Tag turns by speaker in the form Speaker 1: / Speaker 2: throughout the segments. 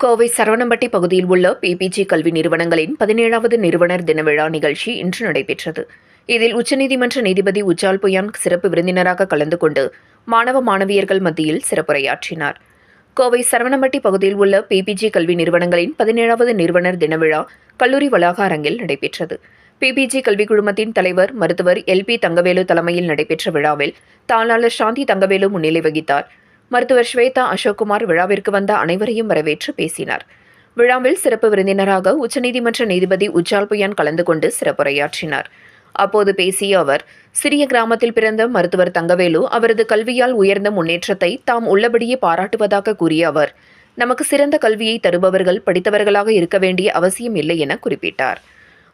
Speaker 1: கோவை சரவணம்பட்டி பகுதியில் உள்ள பிபிஜி கல்வி நிறுவனங்களின் பதினேழாவது நிறுவனர் தின விழா நிகழ்ச்சி இன்று நடைபெற்றது. இதில் உச்சநீதிமன்ற நீதிபதி உஜால் புயான் சிறப்பு விருந்தினராக கலந்து கொண்டு மாணவ மாணவியர்கள் மத்தியில் சிறப்புரையாற்றினார். கோவை சரவணம்பட்டி பகுதியில் உள்ள பிபிஜி கல்வி நிறுவனங்களின் பதினேழாவது நிறுவனர் தின விழா கல்லூரி வளாக அரங்கில் நடைபெற்றது பிபிஜி கல்விக் குழுமத்தின் தலைவர் மருத்துவர் எல் பி தங்கவேலு தலைமையில் நடைபெற்ற விழாவில் தாளாளர் சாந்தி தங்கவேலு முன்னிலை வகித்தார். மருத்துவர் ஸ்வேதா அசோக்குமார் விழாவிற்கு வந்த அனைவரையும் வரவேற்று பேசினார். விழாவில் சிறப்பு விருந்தினராக உச்சநீதிமன்ற நீதிபதி உஜால் புயான் கலந்து கொண்டு சிறப்புரையாற்றினார். அப்போது பேசிய அவர் சிறிய கிராமத்தில் பிறந்த மருத்துவர் தங்கவேலு அவரது கல்வியால் உயர்ந்த முன்னேற்றத்தை தாம் உள்ளபடியே பாராட்டுவதாக கூறிய அவர் நமக்கு சிறந்த கல்வியை தருபவர்கள் படித்தவர்களாக இருக்க வேண்டிய அவசியம் இல்லை என குறிப்பிட்டார்.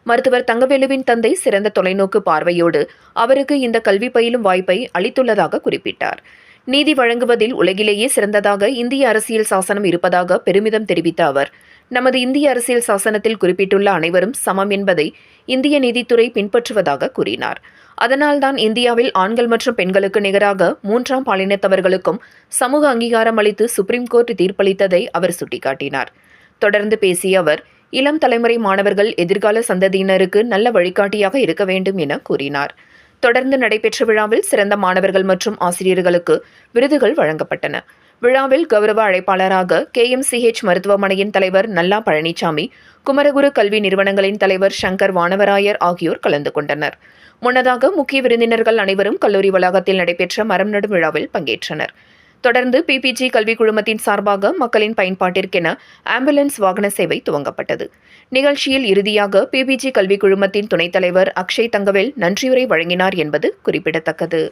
Speaker 1: மருத்துவர் தங்கவேலுவின் தந்தை சிறந்த தொலைநோக்கு பார்வையோடு அவருக்கு இந்த கல்வி பயிலும் வாய்ப்பை அளித்துள்ளதாக குறிப்பிட்டார். நீதி வழங்குவதில் உலகிலேயே சிறந்ததாக இந்திய அரசியல் சாசனம் இருப்பதாக பெருமிதம் தெரிவித்த அவர் நமது இந்திய அரசியல் சாசனத்தில் குறிப்பிட்டுள்ள அனைவரும் சமம் என்பதை இந்திய நீதித்துறை பின்பற்றுவதாக கூறினார். அதனால்தான் இந்தியாவில் ஆண்கள் மற்றும் பெண்களுக்கு நிகராக மூன்றாம் பாலினத்தவர்களுக்கும் சமூக அங்கீகாரம் அளித்து சுப்ரீம் கோர்ட் தீர்ப்பளித்ததை அவர் சுட்டிக்காட்டினார். தொடர்ந்து பேசிய அவர் இளம் தலைமுறை மாணவர்கள் எதிர்கால சந்ததியினருக்கு நல்ல வழிகாட்டியாக இருக்க வேண்டும் என கூறினார். தொடர்ந்து நடைபெற்ற விழாவில் சிறந்த மாணவர்கள் மற்றும் ஆசிரியர்களுக்கு விருதுகள் வழங்கப்பட்டன. விழாவில் கௌரவ அழைப்பாளராக கேஎம்சிஹெச் மருத்துவமனையின் தலைவர் நல்லா பழனிசாமி குமரகுரு கல்வி நிறுவனங்களின் தலைவர் சங்கர் வானவராயர் ஆகியோர் கலந்து கொண்டனர். முன்னதாக முக்கிய விருந்தினர்கள் அனைவரும் கல்லூரி வளாகத்தில் நடைபெற்ற மரம் நடும் விழாவில் பங்கேற்றனர். தொடர்ந்து பிபிஜி கல்விக் குழுமத்தின் சார்பாக மக்களின் பயன்பாட்டிற்கென ஆம்புலன்ஸ் வாகன சேவை துவங்கப்பட்டது. நிகழ்ச்சியில் இறுதியாக பிபிஜி கல்விக் குழுமத்தின் துணைத் தலைவர் அக்ஷய் தங்கவேல் நன்றியுரை வழங்கினார் என்பது குறிப்பிடத்தக்கது.